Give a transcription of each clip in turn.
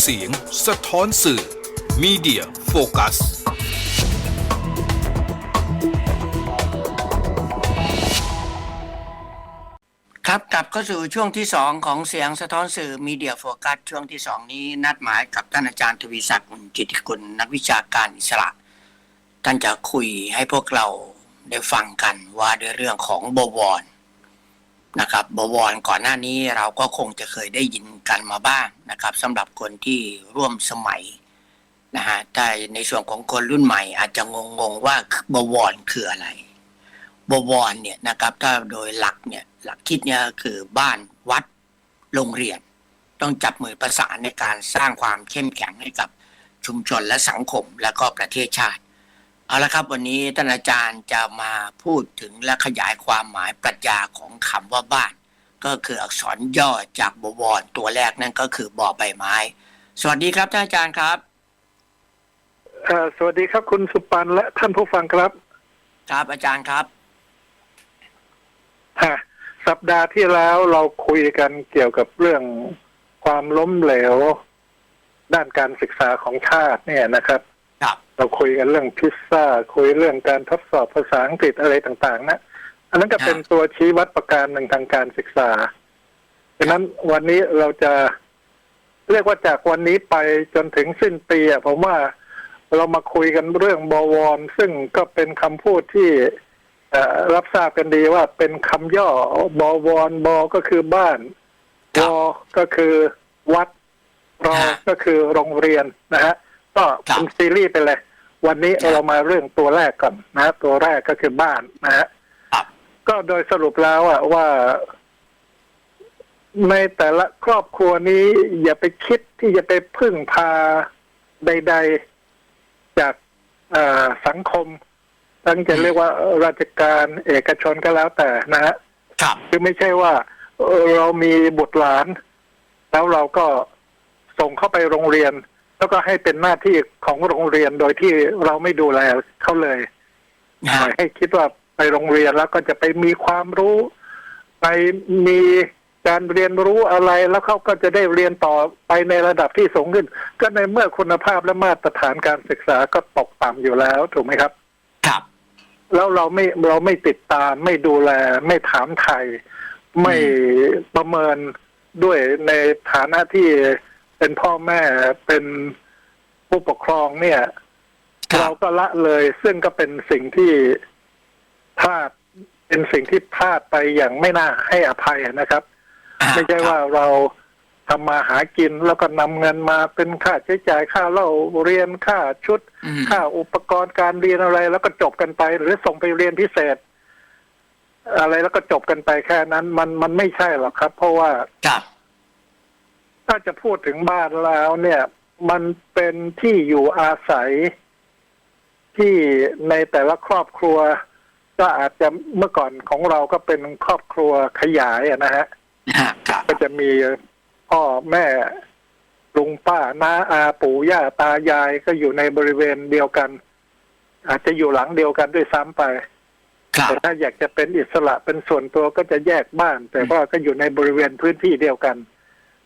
เสียงสะท้อนสื่อ Media Focus ครับกลับเข้าสู่ช่วงที่ 2 ของเสียงสะท้อนสื่อมีเดียโฟกัสช่วงที่ 2 นี้นัดหมายกับท่านอาจารย์ทวีศักดิ์อุ่นจิตติกุลนักวิชาการอิสระ ท่านจะคุยให้พวกเราได้ฟังกันว่าด้วยเรื่องของบวร นะครับบวรก่อนหน้านี้เราก็คงจะเคยได้ยินกันมาบ้างนะครับสำหรับคนที่ร่วมสมัยนะฮะแต่ในส่วนของคนรุ่นใหม่ อาจจะงงๆว่าบวรคืออะไร บวรเนี่ยนะครับถ้าโดยหลักเนี่ยหลักคิดเนี่ยคือบ้านวัดโรงเรียน ต้องจับมือประสานในการสร้างความเข้มแข็งให้กับชุมชนและสังคมและก็ประเทศชาติ เอาละครับวันนี้ท่านอาจารย์จะมาพูดถึงและขยายความหมายปรัชญาของคำว่าบ้าน ก็คืออักษรย่อจากบวรตัวแรกนั่นก็คือบ่อใบไม้ สวัสดีครับท่านอาจารย์ครับเอ่อสวัสดีครับคุณสุปันและท่านผู้ฟังครับ ครับอาจารย์ครับฮะสัปดาห์ที่แล้วเราคุยกันเกี่ยวกับเรื่องความล้มเหลว ด้านการศึกษาของชาติเนี่ยนะครับ ครับ เราคุยกันเรื่องพิซซ่า คุยเรื่องการทดสอบภาษาอังกฤษอะไรต่าง ๆ นะ อันนั้นก็เป็นตัวชี้วัดประการหนึ่งทางการศึกษาดังนั้นวันนี้เราจะเรียกว่าจากวันนี้ไปจนถึงสิ้นปีอะผมว่าเรามาคุยกันเรื่องบวร ซึ่งก็เป็นคำพูดที่เอ่อรับทราบกันดีว่าเป็นคำย่อบวรบก็คือบ้านครัวบก็คือวัดรอฮะก็คือโรงเรียนนะฮะ ก็เป็นซีรีส์ไปเลย วันนี้ครับเรามาเรื่องตัวแรกก่อนนะฮะตัวแรกก็คือบ้านนะฮะครับก็โดยสรุปแล้วอะว่า ในแต่ละครอบครัวนี้ อย่าไปคิดที่จะไปพึ่งพาใด ๆ จากเอ่อสังคมตั้งจะเรียกว่าราชการเอกชนก็แล้วแต่นะฮะครับคือไม่ใช่ว่าเอ่อเรามีบุตรหลาน แล้วเราก็ส่งเข้าไปโรงเรียน แล้วก็ให้เป็นหน้าที่ของโรงเรียนโดยที่เราไม่ดูแลเขาเลยนะฮะให้คิดว่าไปโรงเรียนแล้วก็จะไปมีความรู้ ไปมีการเรียนรู้อะไรแล้วเขาก็จะได้เรียนต่อไปในระดับที่สูงขึ้น ก็ในเมื่อคุณภาพและมาตรฐานการศึกษาก็ตกต่ำอยู่แล้วถูกไหมครับ ครับ แล้วเราไม่เราไม่ติดตามไม่ดูแล ไม่ถามไทย ไม่ประเมินด้วยในฐานะที่ เป็นพ่อแม่เป็นผู้ปกครองเนี่ยครับเราก็ละเลย ซึ่งก็เป็นสิ่งที่พลาดเป็นสิ่งที่พลาดไปอย่างไม่น่าให้อภัยนะครับอ่ไม่ใช่ว่าเราทำมาหากินแล้วก็นำเงินมาเป็นค่าใช้จ่ายค่าเล่าเรียนค่าชุดอืมค่าอุปกรณ์การเรียนอะไร แล้วก็จบกันไป หรือส่งไปเรียนพิเศษ อะไรแล้วก็จบกันไปแค่นั้น มันมันไม่ใช่หรอกครับ เพราะว่าครับ ถ้าจะพูดถึงบ้านแล้วเนี่ย มันเป็นที่อยู่อาศัยที่ในแต่ละครอบครัว ก็อาจจะเมื่อก่อนของเราก็เป็นครอบครัวขยายอะนะฮะฮะครับก็จะมีพ่อแม่ลุงป้าน้าอาปู่ย่าตายายก็อยู่ในบริเวณเดียวกัน อาจจะอยู่หลังเดียวกันด้วยซ้ำไปครับแต่ถ้าอยากจะเป็นอิสระเป็นส่วนตัวก็จะแยกบ้าน แต่ว่าก็อยู่ในบริเวณพื้นที่เดียวกัน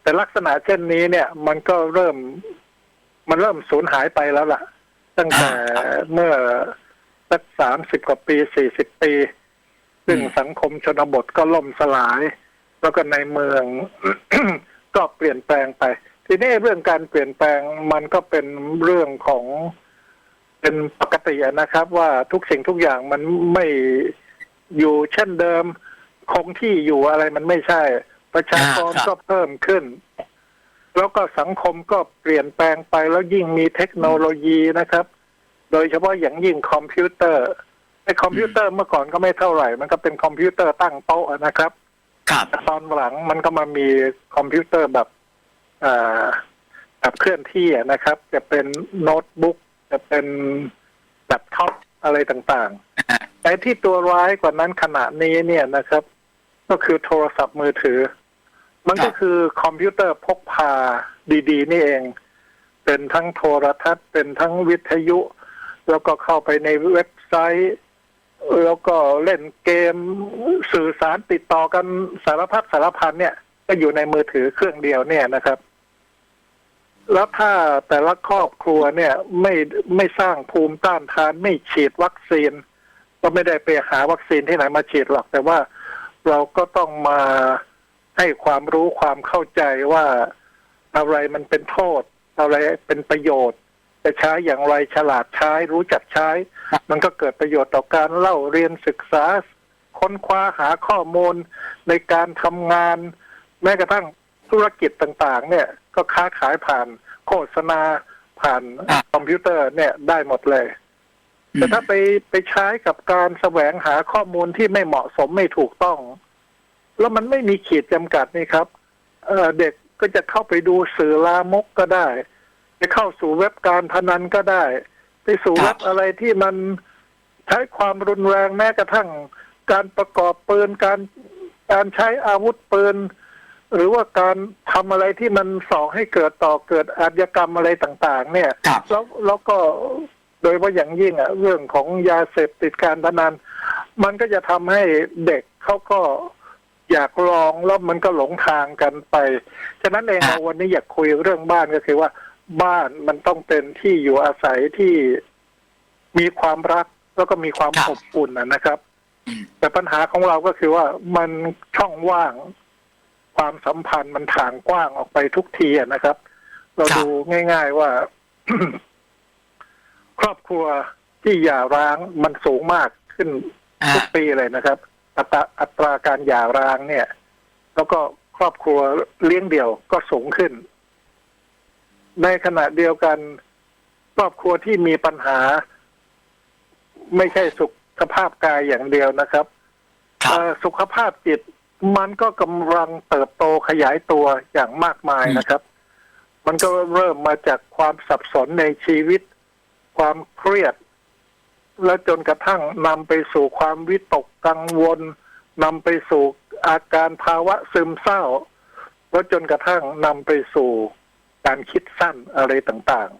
แต่ลักษณะเช่นนี้เนี่ย มันก็เริ่ม มันเริ่มสูญหายไปแล้วล่ะ ตั้งแต่เมื่อสักสามสิบกว่าปีสี่สิบปี ซึ่งสังคมชนบทก็ล่มสลาย แล้วก็ในเมืองก็เปลี่ยนแปลงไป ทีนี้เรื่องการเปลี่ยนแปลงมันก็เป็นเรื่องของเป็นปกติอะนะครับ ว่าทุกสิ่งทุกอย่างมันไม่อยู่เช่นเดิม คงที่อยู่อะไรมันไม่ใช่ ประชากรอ่าครับก็เพิ่มขึ้น แล้วก็สังคมก็เปลี่ยนแปลงไปแล้วยิ่งมีเทคโนโลยีนะครับ โดยเฉพาะอย่างยิ่งคอมพิวเตอร์ไอ้คอมพิวเตอร์เมื่อก่อนก็ไม่เท่าไหร่ มันก็เป็นคอมพิวเตอร์ตั้งโต๊ะนะครับครับแต่ตอนหลังมันก็มามีคอมพิวเตอร์แบบเอ่อแบบเคลื่อนที่อะนะครับ จะเป็นโน้ตบุ๊กจะเป็นแบบท็อปอะไรต่างๆ แต่ที่ตัวร้ายกว่านั้นขณะนี้เนี่ยนะครับ ก็คือโทรศัพท์มือถือ มันก็คือคอมพิวเตอร์พกพาดี ๆ นี่เอง เป็นทั้งโทรทัศน์ เป็นทั้งวิทยุ แล้วก็เข้าไปในเว็บไซต์ แล้วก็เล่นเกมสื่อสารติดต่อกันสารพัดสารพันเนี่ย ก็อยู่ในมือถือเครื่องเดียวเนี่ยนะครับ แล้วถ้าแต่ละครอบครัวเนี่ยไม่ไม่สร้างภูมิต้านทานไม่ฉีดวัคซีน ก็ไม่ได้ไปหาวัคซีนที่ไหนมาฉีดหรอกแต่ว่าเราก็ต้องมา ให้ความรู้ความเข้าใจว่าอะไรมันเป็นโทษ อะไรเป็นประโยชน์ จะใช้อย่างไรฉลาดใช้รู้จักใช้ มันก็เกิดประโยชน์ต่อการเล่าเรียนศึกษา ค้นคว้าหาข้อมูลในการทำงาน แม้กระทั่งธุรกิจต่างๆ เนี่ยก็ค้าขายผ่านโฆษณาผ่านอะคอมพิวเตอร์เนี่ยได้หมดเลย แต่ถ้าไปไปใช้กับการแสวงหาข้อมูลที่ไม่เหมาะสมไม่ถูกต้อง แล้วมันไม่มีขีดจำกัดนี่ครับเอ่อเด็กก็จะเข้าไปดูสื่อลามกก็ได้ ไปเข้าสู่เว็บการพนันก็ได้ ไปสู่ครับเว็บอะไรที่มันใช้ความรุนแรงแม้กระทั่งการประกอบปืนการการใช้อาวุธปืนหรือว่าการทำอะไรที่มันส่อให้เกิดต่อเกิดอาชญากรรมอะไรต่าง ๆ เนี่ยครับแล้วแล้วก็โดยเฉพาะอย่างยิ่งอะเรื่องของยาเสพติดการพนันมันก็จะทำให้เด็กเขาก็ อยากลองแล้วมันก็หลงทางกันไป ฉะนั้นเองฮะวันนี้อยากคุยเรื่องบ้านก็คือว่า บ้านมันต้องเป็นที่อยู่อาศัยที่มีความรักแล้วก็มีความครับอบอุ่นนะนะครับอืมแต่ปัญหาของเราก็คือว่ามันช่องว่าง ความสัมพันธ์มันถ่างกว้างออกไปทุกทีอะนะครับ เราครับดูง่าย ๆว่า ครอบครัวที่หย่าร้างมันสูงมากขึ้นอ่าทุกปีเลยนะครับ อัตราอัตราการหย่าร้างเนี่ย แล้วก็ครอบครัวเลี้ยงเดี่ยวก็สูงขึ้น ในขณะเดียวกัน ครอบครัวที่มีปัญหา ไม่ใช่สุขภาพกายอย่างเดียวนะครับครับเอ่อสุขภาพจิตมันก็กำลังเติบโตขยายตัวอย่างมากมายอืมนะครับ มันก็เริ่มมาจากความสับสนในชีวิต ความเครียด แล้วจนกระทั่งนำไปสู่ความวิตกกังวลนำไปสู่อาการภาวะซึมเศร้า แล้วจนกระทั่งนำไปสู่การคิดสั้นอะไรต่าง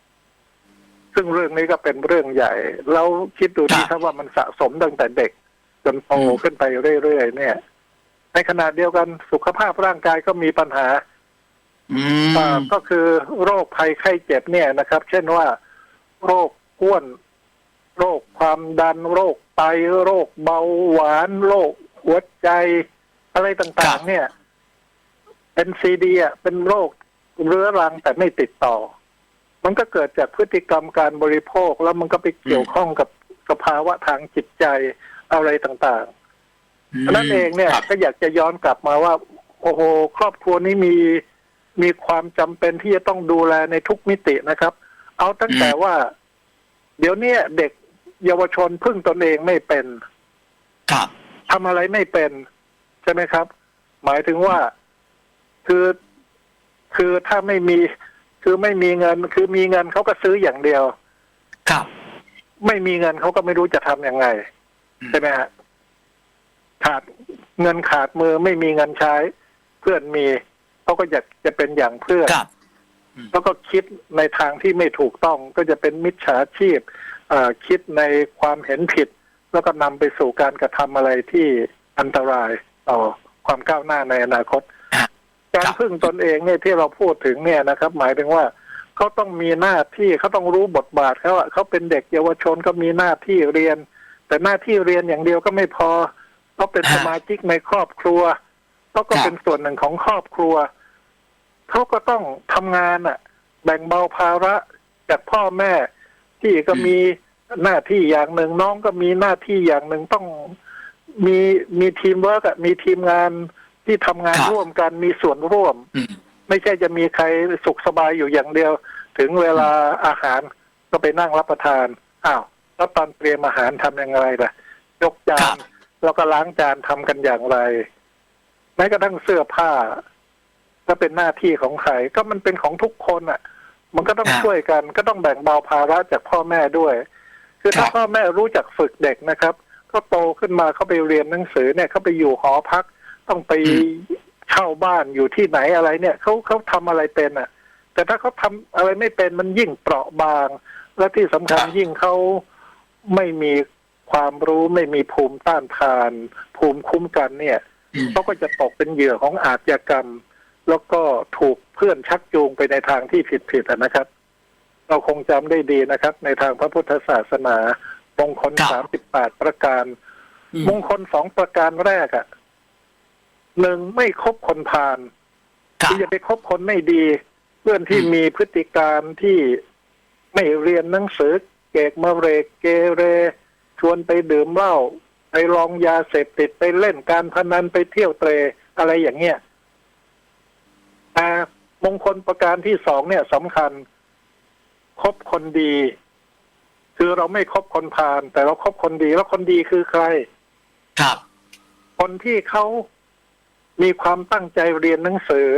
ๆ ซึ่งเรื่องนี้ก็เป็นเรื่องใหญ่เราคิดดูที่ครับถ้าว่ามันสะสมตั้งแต่เด็ก จนโตอืมขึ้นไปเรื่อยๆเนี่ย ในขณะเดียวกันสุขภาพร่างกายก็มีปัญหาอือ่ามก็คือโรคภัยไข้เจ็บเนี่ยนะครับ เช่นว่า โรคอ้วน โรคความดันโรคไตโรคเบาหวานโรคหัวใจ อะไรต่างๆ เนี่ย เป็นซีดีอะเป็นโรคเรื้อรังแต่ไม่ติดต่อ มันก็เกิดจากพฤติกรรมการบริโภคแล้วมันก็ไปเกี่ยวข้องกับสภาวะทางจิตใจอะไรต่างๆฉะนั้นเองเนี่ยครับก็อยากจะย้อนกลับมาว่า โอ้โห ครอบครัวนี้มีมีความจำเป็นที่จะต้องดูแลในทุกมิตินะครับ เอาตั้งแต่ว่า เดี๋ยวเนี้เด็ก เยาวชนพึ่งตนเองไม่เป็น ครับทำอะไรไม่เป็น ใช่ไหมครับ หมายถึงว่าคือคือถ้าไม่มีคือไม่มีเงิน คือมีเงินเขาก็ซื้ออย่างเดียว ครับ ไม่มีเงินเขาก็ไม่รู้จะทำยังไงอืมใช่ไหมฮะขาดเงินขาดมือไม่มีเงินใช้ เพื่อนมีเขาก็อยากจะเป็นอย่างเพื่อนครับแล้วก็คิดในทางที่ไม่ถูกต้องก็จะเป็นมิจฉาชีพเอ่อ คิดในความเห็นผิด แล้วก็นำไปสู่การกระทำอะไรที่อันตรายต่อความก้าวหน้าในอนาคตอะการครับพึ่งตนเองเนี่ยที่เราพูดถึงเนี่ยนะครับ หมายถึงว่าเขาต้องมีหน้าที่เขาต้องรู้บทบาทเขาอะเขาเป็นเด็กเยาวชนก็มีหน้าที่เรียน แต่หน้าที่เรียนอย่างเดียวก็ไม่พอเขาเป็นฮะสมาชิกในครอบครัวเขาก็ครับเป็นส่วนหนึ่งของครอบครัวเขาก็ต้องทำงานอะแบ่งเบาภาระจากพ่อแม่ ที่ก็มีหน้าที่อย่างหนึ่งน้องก็มีหน้าที่อย่างหนึ่งต้องมีมีทีมเวิร์กอะมีทีมงานที่ทำงานครับร่วมกันมีส่วนร่วมอืมไม่ใช่จะมีใครสุขสบายอยู่อย่างเดียว ถึงเวลาอาหารก็ไปนั่งรับประทานอ้าวแล้วตอนเตรียมอาหารทำยังไงล่ะ ยกจาครันบแล้วก็ล้างจานทำกันอย่างไรแม้กระทั่งเสื้อผ้าก็เป็นหน้าที่ของใครก็มันเป็นของทุกคนอะ มันก็ต้องครับช่วยกัน ก็ต้องแบ่งเบาภาระจากพ่อแม่ด้วย คือถ้าครับพ่อแม่รู้จักฝึกเด็กนะครับเขาโตขึ้นมาเขาไปเรียนหนังสือเนี่ยเขาไปอยู่หอพัก ต้องไปอืมเช่าบ้านอยู่ที่ไหนอะไรเนี่ยเขาเขาทำอะไรเป็นอะ แต่ถ้าเขาทำอะไรไม่เป็นมันยิ่งเปราะบาง และที่สำคัญครับยิ่งเขาไม่มีความรู้ไม่มีภูมิต้านทาน ภูมิคุ้มกันเนี่ยอืมเขาก็จะตกเป็นเหยื่อของอาชญากรรม แล้วก็ถูกเพื่อนชักจูงไปในทางที่ผิดๆอะนะครับ เราคงจำได้ดีนะครับ ในทางพระพุทธศาสนามงคลครับสามสิบแปดประการอืมมงคลสองประการแรกอะหนึ่งไม่คบคนพาลครับที่จะไปคบคนไม่ดี เพื่อนที่อืมมีพฤติการที่ไม่เรียนหนังสือ เกกมาเรกเกเร ชวนไปดื่มเหล้าไปลองยาเสพติดไปเล่นการพนันไปเที่ยวเตรอะไรอย่างเงี้ย แต่มงคลประการที่สองเนี่ยสำคัญคบคนดี คือเราไม่คบคนพาลแต่เราคบคนดี แล้วคนดีคือใคร ครับ คนที่เขามีความตั้งใจเรียนหนังสือ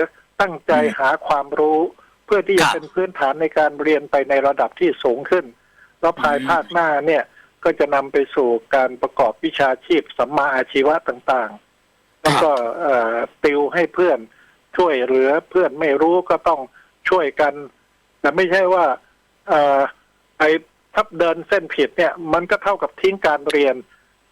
ตั้งใจอืมหาความรู้ เพื่อที่คจะรับเป็นพื้นฐานในการเรียนไปในระดับที่สูงขึ้น แล้วภายอืมภาคหน้าเนี่ยก็จะนำไปสู่การประกอบวิชาชีพสัมมาอาชีวะต่าง ๆ แล้วก็เอ่อติวให้เพื่อน ช่วยเหลือเพื่อนไม่รู้ก็ต้องช่วยกันแต่ไม่ใช่ว่าเอ่อไปทับเดินเส้นผิดเนี่ย มันก็เท่ากับทิ้งการเรียน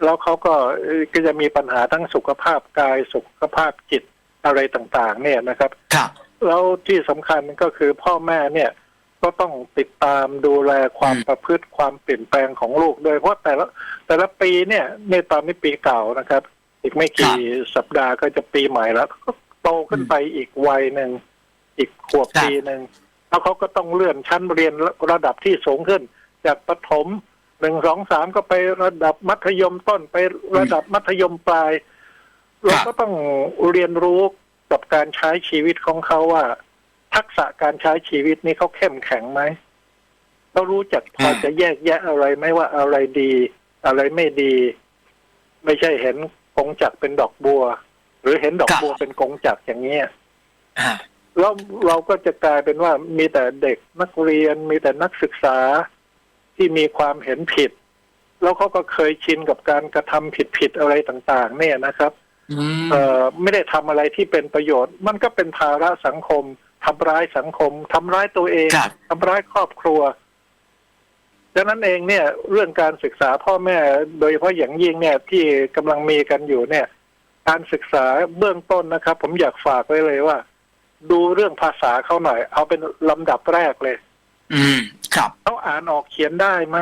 แล้วเขาก็เอ่อก็จะมีปัญหาทั้งสุขภาพกายสุขภาพจิตอะไรต่าง ๆ เนี่ยนะครับครับแล้วที่สำคัญก็คือพ่อแม่เนี่ยก็ต้องติดตามดูแลความอืมประพฤติความเปลี่ยนแปลงของลูกโดยเพราะแต่ละแต่ละปีเนี่ยในตอนนี้ปีเก่านะครับ อีกไม่กี่สัปดาห์ก็จะปีใหม่แล้วก็ โตขึ้นไปอีกวัยหนึ่งอีกขวบปีหนึ่งแล้วเขาก็ต้องเลื่อนชั้นเรียนระดับที่สูงขึ้น จากประถมหนึ่งสองสามก็ไประดับมัธยมต้นไประดับมัธยมปลายเราก็ต้องเรียนรู้กับการใช้ชีวิตของเขาว่า ทักษะการใช้ชีวิตนี้เขาเข้มแข็งไหมเขารู้จักพอจะแยกแยะอะไรไหมว่าอะไรดี อะไรไม่ดี ไม่ใช่เห็นกงจักรเป็นดอกบัว หรือเห็นดอกบัวเป็นกงจักรอย่างนี้ยอ่าแล้วเราก็จะกลายเป็นว่ามีแต่เด็กนักเรียนมีแต่นักศึกษาที่มีความเห็นผิด แล้วเขาก็เคยชินกับการกระทำผิดๆอะไรต่าง ๆ เนี่ยนะครับอืมเอ่อไม่ได้ทำอะไรที่เป็นประโยชน์ มันก็เป็นภาระสังคมทำร้ายสังคมทำร้ายตัวเองครับทำร้ายครอบครัวดังนั้นเองเนี่ย เรื่องการศึกษาพ่อแม่ โดยเฉพาะอย่างยิ่งเนี่ยที่กำลังมีกันอยู่เนี่ย การศึกษาเบื้องต้นนะครับ ผมอยากฝากไว้เลยว่า ดูเรื่องภาษาเขาหน่อย เอาเป็นลำดับแรกเลย อืม ครับเขาอ่านออกเขียนได้ไหม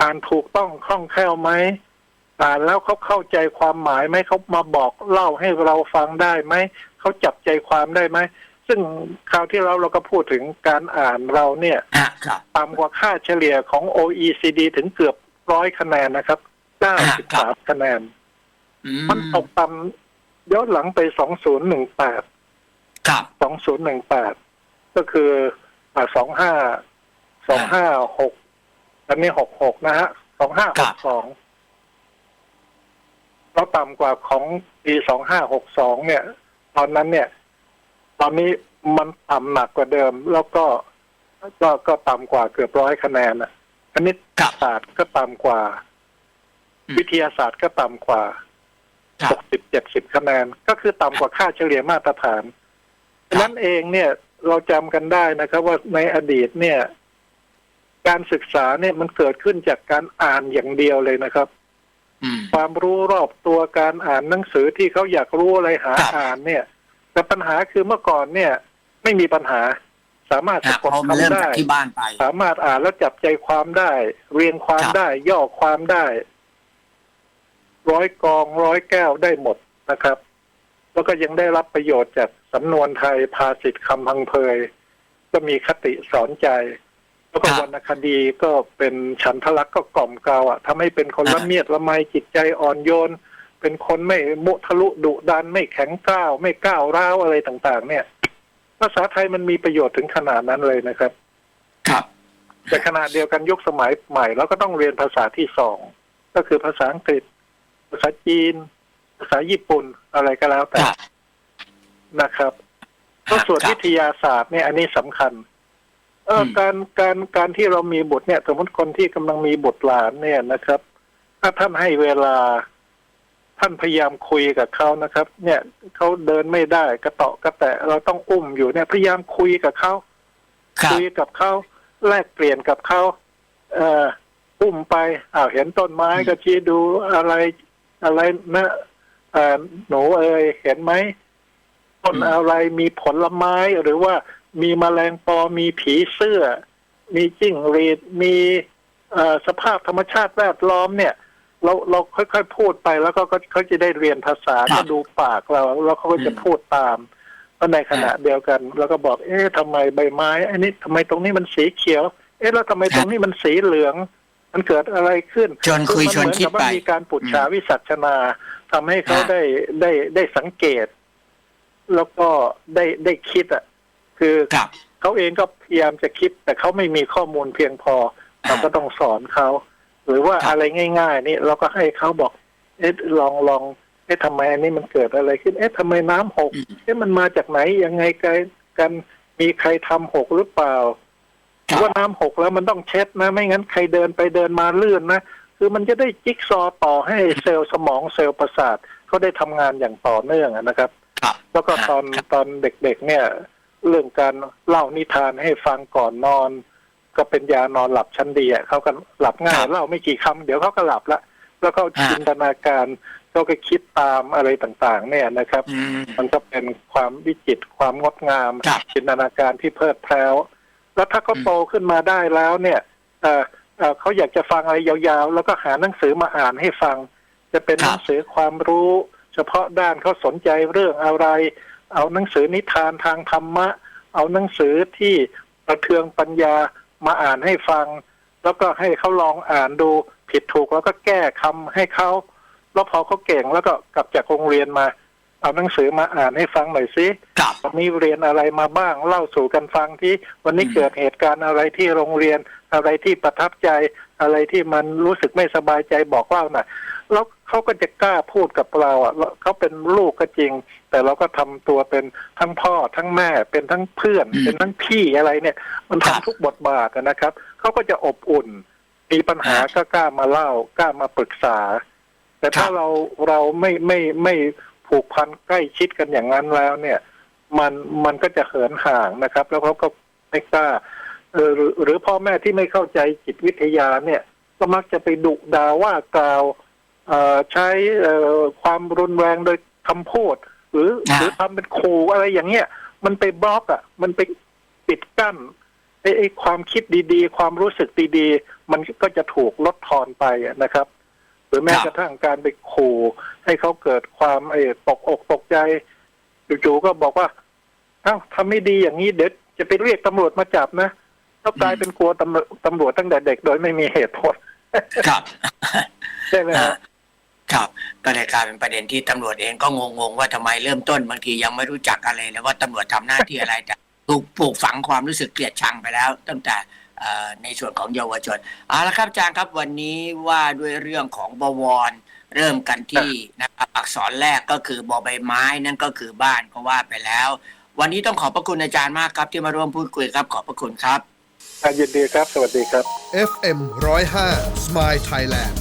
อ่านถูกต้องคล่องแคล่วไหมอ่านแล้วเขาเข้าใจความหมายไหมเขามาบอกเล่าให้เราฟังได้ไหมเขาจับใจความได้ไหมซึ่งคราวที่เราเราก็พูดถึงการอ่านเราเนี่ยอ่าครับต่ำกว่าค่าเฉลี่ยของ OECD ถึงเกือบร้อยคะแนนนะครับ93คะแนนอื มมันตกต่ำย้อนหลังไป2018ครับสองศูนย์หนึ่งแปดก็คือสองห้าสองห้าหกอันนี้หกหกนะฮะสองห้าหกสองเราต่ำกว่าของปีสองห้าหกสองเนี่ย ตอนนั้นเนี่ย ตอนนี้มันต่ำหนักกว่าเดิม แล้วก็ก็ก็ต่ำกว่าเกือบร้อยคะแนนอะคณิตครับศาสตร์ก็ต่ำกว่าอืมวิทยาศาสตร์ก็ต่ำกว่าครั หบกสิบเจ็ดสิบคะแนน ก็คือต่ำกว่าค่าเฉลี่ยมาตรฐานฉะนั้นเองเนี่ยเราจำกันได้นะครับ ว่าในอดีตเนี่ย การศึกษาเนี่ยมันเกิดขึ้นจากการอ่านอย่างเดียวเลยนะครับ อืม ความรู้รอบตัวการอ่านหนังสือที่เขาอยากรู้อะไรหาครับ อ่านเนี่ย แต่ปัญหาคือเมื่อก่อนเนี่ย ไม่มีปัญหา สามารถอ่าสะกดพอมาเริ่มคำได้ จากที่บ้านไป สามารถอ่านแล้วจับใจความได้ เรียงความครับ ได้ ย่อความได้ ร้อยกองร้อยแก้วได้หมดนะครับ แล้วก็ยังได้รับประโยชน์จากสำนวนไทยภาษิตคำพังเพยก็มีคติสอนใจ แล้วก็ครับวรรณคดีก็เป็นฉันทลักษณ์ก็กล่อมเกลาอะทำให้เป็นคนละอ่าเมียดละไมจิตใจอ่อนโยน เป็นคนไม่มุทะลุดุดันไม่แข็งกร้าว ไม่ก้าวร้าวอะไรต่าง ๆ เนี่ย ภาษาไทยมันมีประโยชน์ถึงขนาดนั้นเลยนะครับ ครับแต่ขณะเดียวกันยุคสมัยใหม่เราก็ต้องเรียนภาษาที่สองก็คือภาษาอังกฤษ ภาษาจีน ภาษาญี่ปุ่นอะไรก็แล้วคแต่รับนะครับก็ส่วนครับวิทยาศาสตร์เนี่ยอันนี้สำคัญ เอออมการการการที่เรามีบุตรเนี่ย สมมติคนที่กำลังมีบุตรหลานเนี่ยนะครับ ถ้าท่านให้เวลา ท่านพยายามคุยกับเขานะครับ เนี่ยเขาเดินไม่ได้กระเตาะกระแตะเราต้องอุ้มอยู่เนี่ย พยายามคุยกับเขาครับคุยกับเขาแลกเปลี่ยนกับเขาเอ่ออุ้มไปอ้าวเห็นต้นไม้อืมก็ชี้ดูอะไร อะไรนะเอ่อหนูเอยเห็นไหมต้นอืมอะไรมีผลไม้หรือว่ามีแมลงปอมีผีเสื้อ มีจิ้งหรีดมีเอ่อสภาพธรรมชาติแวดล้อมเนี่ย เราเราค่อยๆพูดไปแล้วก็ก็เขาจะได้เรียนภาษาครัก็บดูปากเราแล้วเขาก็จะอืมพูดตามแล้วในขณะเดียวกัน แล้วก็บอก เอ๊ะทำไมใบไม้อันนี้ทำไมตรงนี้มันสีเขียว เอ๊ะแล้วทำไมตรงนี้มันสีเหลือง มันเกิดอะไรขึ้นชวนคุยชวนคิดมัเหมือนกับไปว่ามีการปุจฉาวิสัชนาทำให้เขาฮะได้ได้ได้สังเกต แล้วก็ได้ได้คิดอะ คือครับเขาเองก็พยายามจะคิด แต่เขาไม่มีข้อมูลเพียงพอเราก็ต้องสอนเขาหรือว่าครับอะไรง่าย ๆ นี่เราก็ให้เขาบอก เอ๊ะลองลองเอ๊ะทำไมอันนี้มันเกิดอะไรขึ้น เอ๊ะทำไมน้ำหกอืมเอ๊ะมันมาจากไหนยังไงกันกันมีใครทำหกหรือเปล่าครับ ว่าน้ำหกแล้วมันต้องเช็ดนะ ไม่งั้นใครเดินไปเดินมาลื่นนะ คือมันจะได้จิ๊กซอว์ต่อให้เซลล์สมองเซลล์ประสาทเขาได้ทำงานอย่างต่อเนื่องอะนะครับครับ แล้วก็ตอนครับตอนเด็กๆเนี่ย เรื่องการเล่านิทานให้ฟังก่อนนอน ก็เป็นยานอนหลับชั้นดีอะเขาก็หลับง่ายเล่าไม่กี่คำเดี๋ยวเขาก็หลับละแล้วก็จินตนาการเขาก็คิดตามอะไรต่างๆ เนี่ยนะครับอืมมันก็เป็นความวิจิตรความงดงามครับจินตนาการที่เพลิดเพลิว แล้วถ้าเขาอืมโตขึ้นมาได้แล้วเนี่ยเอ่อเอ่อเขาอยากจะฟังอะไรยาวๆ แล้วก็หาหนังสือมาอ่านให้ฟัง จะเป็นหนังสือความรู้ เฉพาะด้านเขาสนใจเรื่องอะไร เอาหนังสือนิทานทางธรรมะ เอาหนังสือที่ประเทืองปัญญามาอ่านให้ฟัง แล้วก็ให้เขาลองอ่านดูผิดถูกแล้วก็แก้คำให้เขาแล้วพอเขาเก่งแล้วก็กลับจากโรงเรียนมา เอาหนังสือมาอ่านให้ฟังหน่อยสิครับวันนี้เรียนอะไรมาบ้าง เล่าสู่กันฟังที่วันนี้อืมเกิดเหตุการณ์อะไรที่โรงเรียน อะไรที่ประทับใจ อะไรที่มันรู้สึกไม่สบายใจบอกเล่าหน่อยแล้วเขาก็จะกล้าพูดกับเราอะแล้วเขาเป็นลูกก็จริง แต่เราก็ทำตัวเป็นทั้งพ่อทั้งแม่เป็นทั้งเพื่อนอืมเป็นทั้งพี่อะไรเนี่ย มันครับทำทุกบทบาทอะนะครับเขาก็จะอบอุ่น มีปัญหาฮะก็กล้ามาเล่ากล้ามาปรึกษา แต่ถ้าครับเราเราไม่ไม่ไม่ ผูกพันใกล้ชิดกันอย่างนั้นแล้วเนี่ย มันมันก็จะเหินห่างนะครับ แล้วเขาก็ไม่กล้าเออหรือหรือพ่อแม่ที่ไม่เข้าใจจิตวิทยาเนี่ย ก็มักจะไปดุด่าว่ากล่าวเอ่อใช้เอ่อความรุนแรงโดยคำพูด หรืออ่าหรือทำเป็นขู่อะไรอย่างเงี้ยมันไปบล็อกอะ มันไปปิดกั้นไอ้ไอ้ความคิดดีๆ ความรู้สึกดีๆ มันก็จะถูกลดทอนไปอะนะครับห รือแม้ครับกระทั่งการไปขู่ให้เขาเกิดความไอ้ตกอกตกใจจู่ๆก็บอกว่าเอ้าทำไม่ดีอย่างนี้เดี๋ยวจะไปเรียกตำรวจมาจับนะแล้วกลายเป็นกลัวตำรวจตำรวจตั้งแต่เด็กโดยไม่มีเหตุผลครับใช่ไหมอ่าฮะครับก็เลยกลายเป็นประเด็นที่ตำรวจเองก็งงๆว่าทำไมเริ่มต้นบางทียังไม่รู้จักอะไรเลยว่าตำรวจทำหน้าที่อะไรแต่ถูกปลูกฝังความรู้สึกเกลียดชังไปแล้ว ตั้งแต่เอ่อ ในส่วนของเยาวชนเอาละครับอาจารย์ครับวันนี้ว่าด้วยเรื่องของบวร เริ่มกันที่นะครับอักษรแรกก็คือบอใบไม้นั่นก็คือบ้านก็ว่าไปแล้ว วันนี้ต้องขอบพระคุณอาจารย์มากครับ ที่มาร่วมพูดคุยครับ ขอบพระคุณครับยินดีครับ สวัสดีครับ FM 105 Smile Thailand